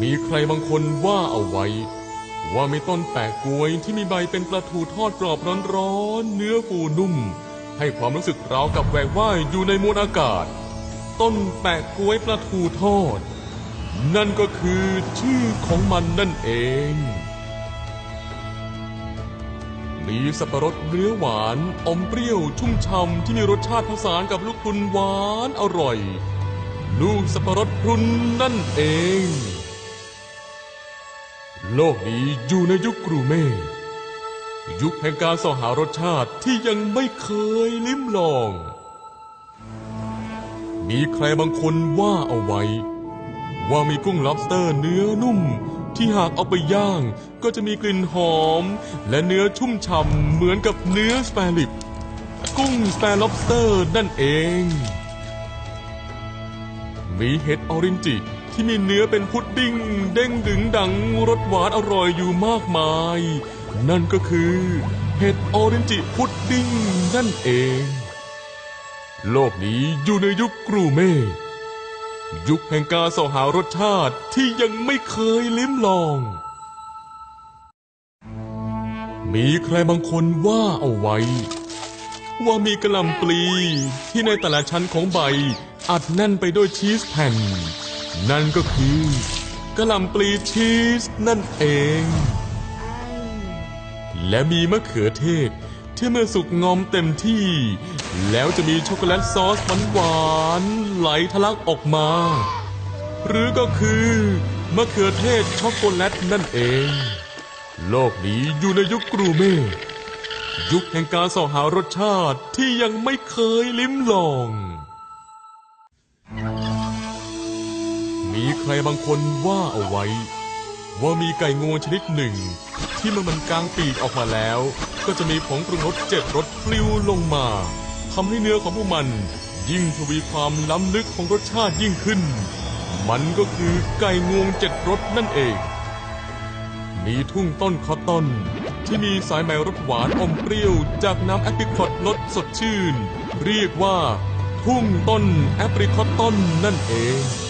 มีใครบางคนว่าเอาไว้ ว่ามีต้นแปะกล้วยที่มีใบเป็นปลาทูทอดกรอบร้อนๆเนื้อฟูนุ่ม ให้ความรู้สึกราวกับแหวกว่ายอยู่ในมวลอากาศ ต้นแปะกล้วยปลาทูทอด นั่นก็คือชื่อของมันนั่นเอง มีสับปะรดเนื้อหวานอมเปรี้ยวชุ่มช่ำที่มีรสชาติผสานกับลูกพรุนหวานอร่อย ลูกสับปะรดพรุนนั่นเอง โลกนี้อยู่ในยุคกรูเม่ ยุคแห่งการสอหารสชาติที่ยังไม่เคยลิ้มลอง มีใครบางคนว่าเอาไว้ ว่ามีกุ้ง lobster เนื้อนุ่ม ที่หากเอาไปย่าง ก็จะมีกลิ่นหอม และเนื้อชุ่มฉ่ำเหมือนกับเนื้อสแปริบกุ้งสแปร lobster นั่นเอง มีเห็ดออรินจิ ที่มีเนื้อเป็นพุดดิ้งเด้งดึงดังรสหวานอร่อยอยู่มากมาย นั่นก็คือเห็ดออรินจิพุดดิ้งนั่นเอง โลกนี้อยู่ในยุคกรูเม่ยุคแห่งการสอหารสชาติที่ยังไม่เคยลิ้มลอง มีใครบางคนว่าเอาไว้ ว่ามีกระลำปลีที่ในแต่ละชั้นของใบอัดแน่นไปด้วยชีสแผ่น นั่นก็คือกระหล่ำปลีชีสนั่นเอง และมีมะเขือเทศที่เมื่อสุกงอมเต็มที่ แล้วจะมีช็อกโกแลตซอสหวานๆไหลทะลักออกมา หรือก็คือมะเขือเทศช็อกโกแลตนั่นเอง โลกนี้อยู่ในยุคกรูเม่ ยุคแห่งการสอหารสชาติที่ยังไม่เคยลิ้มลอง มีใครบางคนว่าเอาไว้ ว่ามีไก่งวงชนิดหนึ่ง ที่เมื่อมันกางปีกออกมาแล้ว ก็จะมีผงปรุงรสเจ็ดรสปลิวลงมาทำให้เนื้อของพวกมันยิ่งทวีความล้ำลึกของรสชาติยิ่งขึ้น มันก็คือไก่งวงเจ็ดรสนั่นเอง มีทุ่งต้นคอตตอนที่มีสายไหมรสหวานอมเปรี้ยว จากน้ำแอปริคอตรสสดชื่น เรียกว่า ทุ่งต้นแอปริคอตต้นนั่นเอง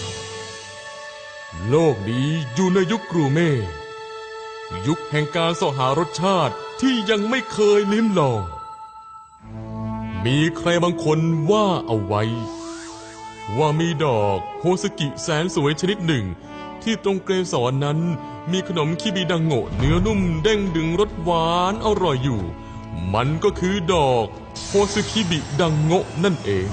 โลกนี้อยู่ในยุคกรูเม่ ยุคแห่งการสหารสชาติที่ยังไม่เคยลิ้มลอง มีใครบางคนว่าเอาไว้ ว่ามีดอกโฮสกิแสนสวยชนิดหนึ่ง ที่ตรงเกสรนั้นมีขนมคิบิดังโงะเนื้อนุ่มเด้งดึงรสหวานอร่อยอยู่ มันก็คือดอกโฮสคิบิดังโงะนั่นเอง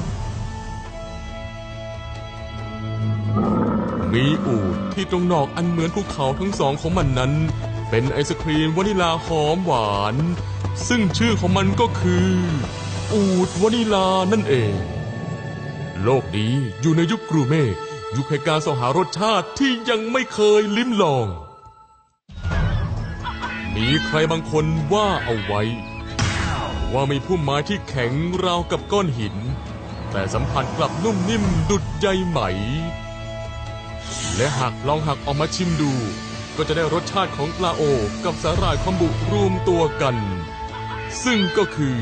มีอูดที่ตรงนอกอันเหมือนภูเขาทั้งสองของมันนั้น เป็นไอศครีมวานิลาหอมหวาน ซึ่งชื่อของมันก็คือ อูดวานิลานั่นเอง โลกนี้อยู่ในยุคกรูเม่ยุคแห่งการสหารสชาติที่ยังไม่เคยลิ้มลอง มีใครบางคนว่าเอาไว้ ว่ามีพุ่มไม้ที่แข็งราวกับก้อนหิน แต่สัมผัสกลับนุ่มนิ่มดุดใยไหม และหากลองหักออกมาชิมดู ก็จะได้รสชาติของปลาโอกับสาหร่ายคอมบุรวมตัวกัน ซึ่งก็คือ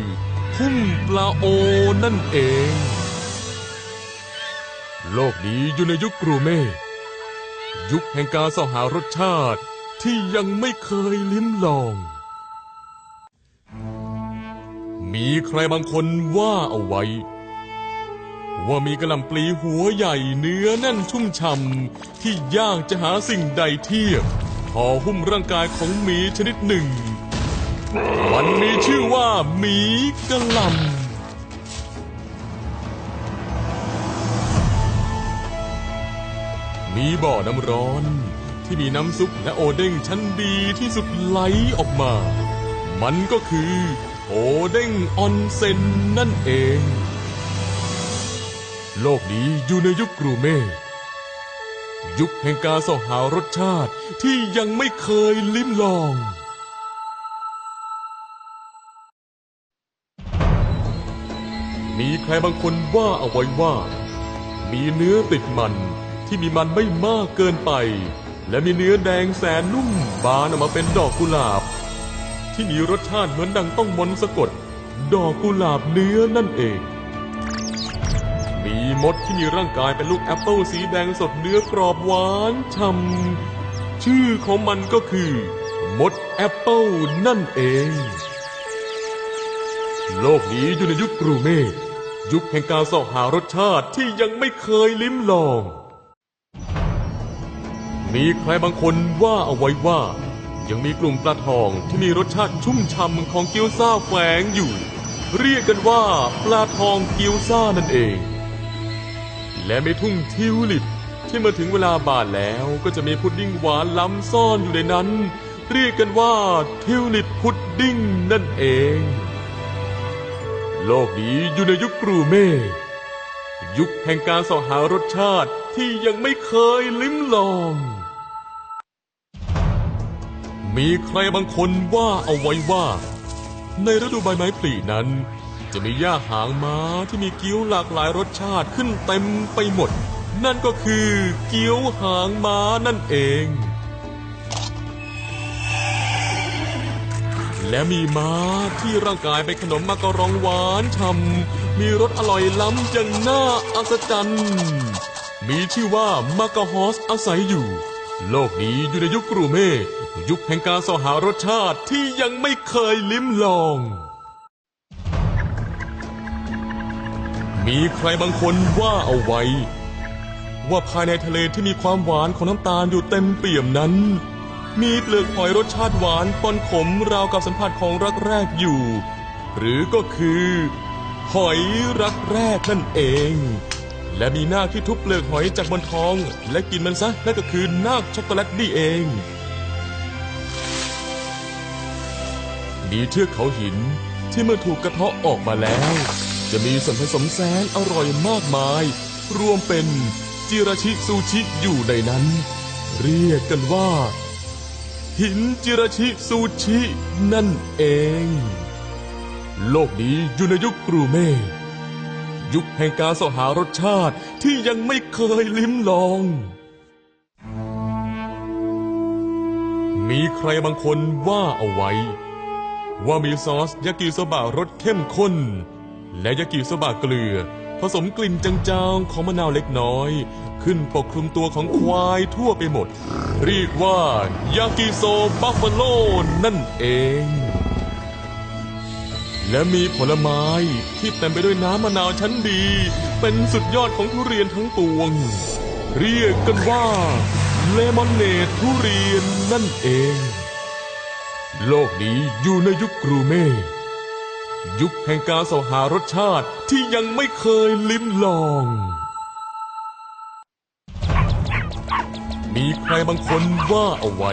พุ่มปลาโอนั่นเอง โลกนี้อยู่ในยุคกรูเม่ยุคแห่งการสอหารสชาติที่ยังไม่เคยลิ้มลอง มีใครบางคนว่าเอาไว้ ว่ามีกระหลำปลีหัวใหญ่เนื้อแน่นชุ่มช่ำที่ยากจะหาสิ่งใดเทียบห่อหุ้มร่างกายของหมีชนิดหนึ่ง มันมีชื่อว่าหมีกระหลำมีบ่อน้ำร้อนที่มีน้ำซุปและโอเด้งชั้นดีที่สุดไหลออกมา มันก็คือโอเด้งออนเซ็นนั่นเอง โลกนี้อยู่ในยุคกรูเม่ ยุคแห่งการสอหารสชาติที่ยังไม่เคยลิ้มลอง มีใครบางคนว่าเอาไว้ว่า มีเนื้อติดมันที่มีมันไม่มากเกินไป และมีเนื้อแดงแสนนุ่มบานออกมาเป็นดอกกุหลาบ ที่มีรสชาติเหมือนดังต้องมนสะกด ดอกกุหลาบเนื้อนั่นเอง มีมดที่มีร่างกายเป็นลูกแอปเปิลสีแดงสดเนื้อกรอบหวานฉ่ำชื่อของมันก็คือ มดแอปเปิลนั่นเอง โลกนี้อยู่ในยุคกรูเมยุคแห่งการสาะหารสชาติที่ยังไม่เคยลิ้มลอง มีใครบางคนว่าเอาไว้ว่า ยังมีกลุ่มปลาทองที่มีรสชาติชุ่มช่ำของเกี๊ยวซ่าแฝงอยู่ เรียกกันว่าปลาทองเกี๊ยวซ่านั่นเอง และมีทุ่งทิวลิป ที่เมื่อถึงเวลาบ่านแล้วก็จะมีพุดดิ้งหวานล้ำซ่อนอยู่ในนั้น เรียกกันว่าทิวลิปพุดดิ้งนั่นเอง โลกนี้อยู่ในยุคกรูเม่ยุคแห่งการสาะหารสชาติที่ยังไม่เคยลิ้มลอง มีใครบางคนว่าเอาไว้ว่า ในฤดูใบไม้ผลินั้น จะมีหญ้าหางม้าที่มีเกี๊ยวหลากหลายรสชาติขึ้นเต็มไปหมด นั่นก็คือเกี๊ยวหางม้านั่นเอง และมีม้าที่ร่างกายเป็นขนมมากะรองหวานฉ่ำมีรสอร่อยล้ำอย่างน่าอัศจรรย์ มีชื่อว่ามากะฮอสอาศัยอยู่ โลกนี้อยู่ในยุคกรูเม่ยุคแห่งการสอหารสชาติที่ยังไม่เคยลิ้มลอง มีใครบางคนว่าเอาไว้ ว่าภายในทะเลที่มีความหวานของน้ำตาลอยู่เต็มเปี่ยมนั้น มีเปลือกหอยรสชาติหวานปนขมราวกับสัมผัสของรักแรกอยู่ หรือก็คือ หอยรักแรกนั่นเอง และมีนาคที่ทุบเปลือกหอยจากบนท้อง และกินมันซะนั่นก็คือนาคช็อกโกแลตนี่เองมีเทือกเขาหินที่เมื่อถูกกระเทาะออกมาแล้ว จะมีส่วนผสมแสนอร่อยมากมาย รวมเป็นจิราชิซูชิอยู่ในนั้น เรียกกันว่า หินจิราชิซูชินั่นเอง โลกนี้อยู่ในยุคกรูเม่ ยุคแห่งการสหารสชาติที่ยังไม่เคยลิ้มลอง มีใครบางคนว่าเอาไว้ ว่ามีซอสยากิโซบะรสเข้มข้น และยากิโซบะเกลือ ผสมกลิ่นจางๆของมะนาวเล็กน้อย ขึ้นปกคลุมตัวของควายทั่วไปหมด เรียกว่ายากิโซบัฟฟาโลนั่นเอง และมีผลไม้ที่เต็มไปด้วยน้ำมะนาวชั้นดี เป็นสุดยอดของทุเรียนทั้งปวง เรียกกันว่าเลมอนเนดทุเรียนนั่นเอง โลกนี้อยู่ในยุคกรูเม่ ยุคแห่งการสอหารสชาติที่ยังไม่เคยลิ้มลอง มีใครบางคนว่าเอาไว้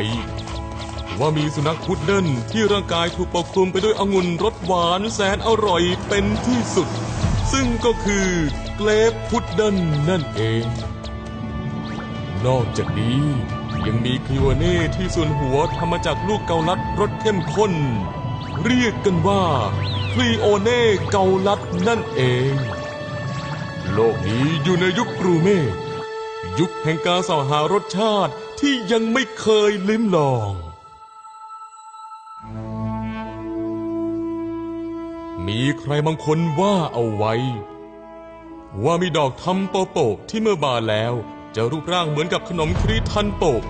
ว่ามีสุนัขพุดเดิ้ลที่ร่างกายถูกปกคลุมไปด้วยองุ่นรสหวานแสนอร่อยเป็นที่สุด ซึ่งก็คือเกรฟพุดเดิ้ลนั่นเอง นอกจากนี้ยังมีคลิโอเน่ที่ส่วนหัวทำมาจากลูกเกาลัดรสเข้มข้น เรียกกันว่า ลีโอเน่เกาลัดนั่นเอง โลกนี้อยู่ในยุคกรูเม่ยุคแห่งการสอหารสชาติที่ยังไม่เคยลิ้มลอง มีใครบางคนว่าเอาไว้ ว่ามีดอกทำโปโปะที่เมื่อบานแล้วจะรูปร่างเหมือนกับขนมคริทันโปะ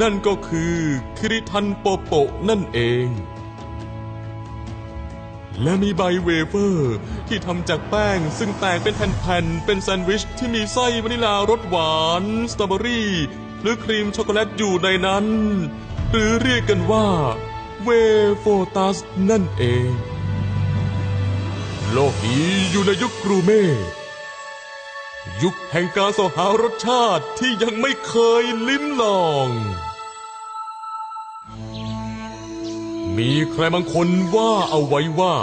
นั่นก็คือคริทันโปโปะนั่นเอง และมีใบเวเฟอร์ ที่ทำจากแป้ง ซึ่งแตกเป็นแผ่นๆ เป็นแซนด์วิชที่มีไส้วานิลารสหวาน สตรอเบอรี่ หรือครีมช็อกโกแลตอยู่ในนั้น หรือเรียกกันว่าเวโฟตัสนั่นเอง โลกนี้อยู่ในยุคกรูเม่ยุคแห่งการสหารสชาติที่ยังไม่เคยลิ้มลอง มีใครบางคนว่าเอาไว้ว่า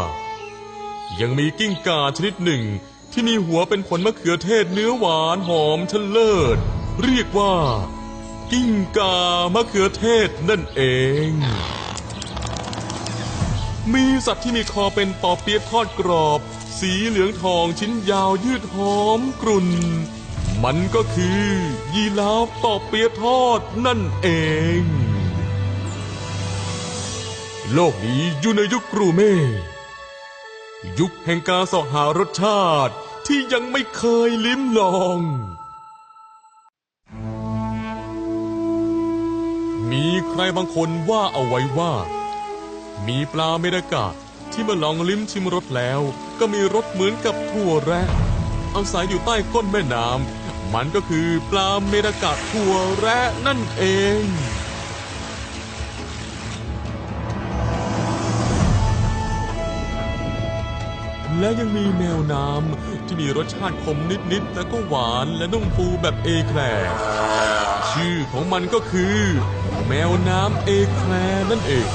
ยังมีกิ้งก่าชนิดหนึ่ง ที่มีหัวเป็นผลมะเขือเทศเนื้อหวานหอมชั้นเลิศ เรียกว่า กิ้งก่ามะเขือเทศนั่นเอง มีสัตว์ที่มีคอเป็นปอเปี๊ยะทอดกรอบ สีเหลืองทองชิ้นยาวยืดหอมกรุ่น มันก็คือยีราฟปอเปี๊ยะทอดนั่นเอง โลกนี้อยู่ในยุคกรูเม่ ยุคแห่งการสาะหารสชาติที่ยังไม่เคยลิ้มลอง มีใครบางคนว่าเอาไว้ว่า มีปลาเมดากะที่มื่อลองลิ้มชิมรสแล้ว ก็มีรสเหมือนกับถั่วแระอาศัยอยู่ใต้ก้นแม่น้ำมันก็คือปลาเมดากะถั่วแระนั่นเอง และยังมีแมวน้ำที่มีรสชาติขมนิดๆแต่ก็หวานและนุ่มฟูแบบเอแคลร์ชื่อของมันก็คือ แมวน้ำเอแคลร์นั่นเอง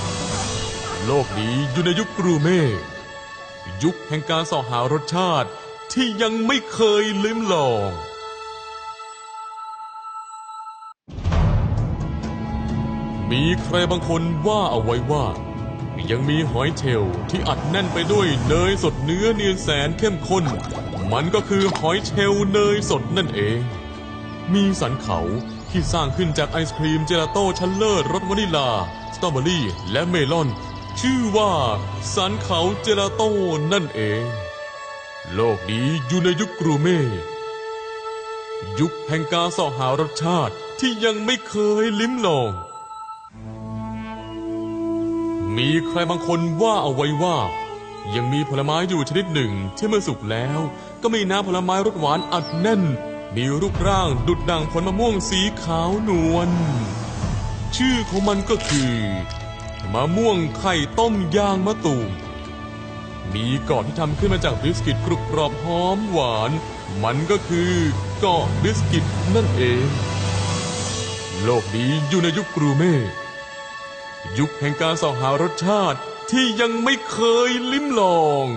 โลกนี้อยู่ในยุคกรูเม่ยุคแห่งการสอหารสชาติที่ยังไม่เคยลิ้มลองมีใครบางคนว่าเอาไว้ว่า ยังมีหอยเชลล์ที่อัดแน่นไปด้วยเนยสดเนื้อเนียนแสนเข้มข้น มันก็คือหอยเชลล์เนยสดนั่นเอง มีสันเขาที่สร้างขึ้นจากไอศครีมเจลาโต้ชั้นเลิศรสวานิลา สตรอเบอรี่และเมลอน ชื่อว่าสันเขาเจลาโต้นั่นเอง โลกนี้อยู่ในยุคกรูเม่ ยุคแห่งการสอหารสชาติที่ยังไม่เคยลิ้มลอง มีใครบางคนว่าเอาไว้ว่า ยังมีผลไม้อยู่ชนิดหนึ่งที่เมื่อสุกแล้ว ก็มีน้ำผลไม้รสหวานอัดแน่น มีรูปร่างดุดดังผลมะม่วงสีขาวนวลชื่อของมันก็คือ มะม่วงไข่ต้มย่างมะตูม มีเกาะที่ทำขึ้นมาจากบิสกิตกรุบกรอบหอมหวาน มันก็คือเกาะบิสกิตนั่นเอง โลกนี้อยู่ในยุคกรูเม่ ยุคแห่งการสอหารสชาติที่ยังไม่เคยลิ้มลอง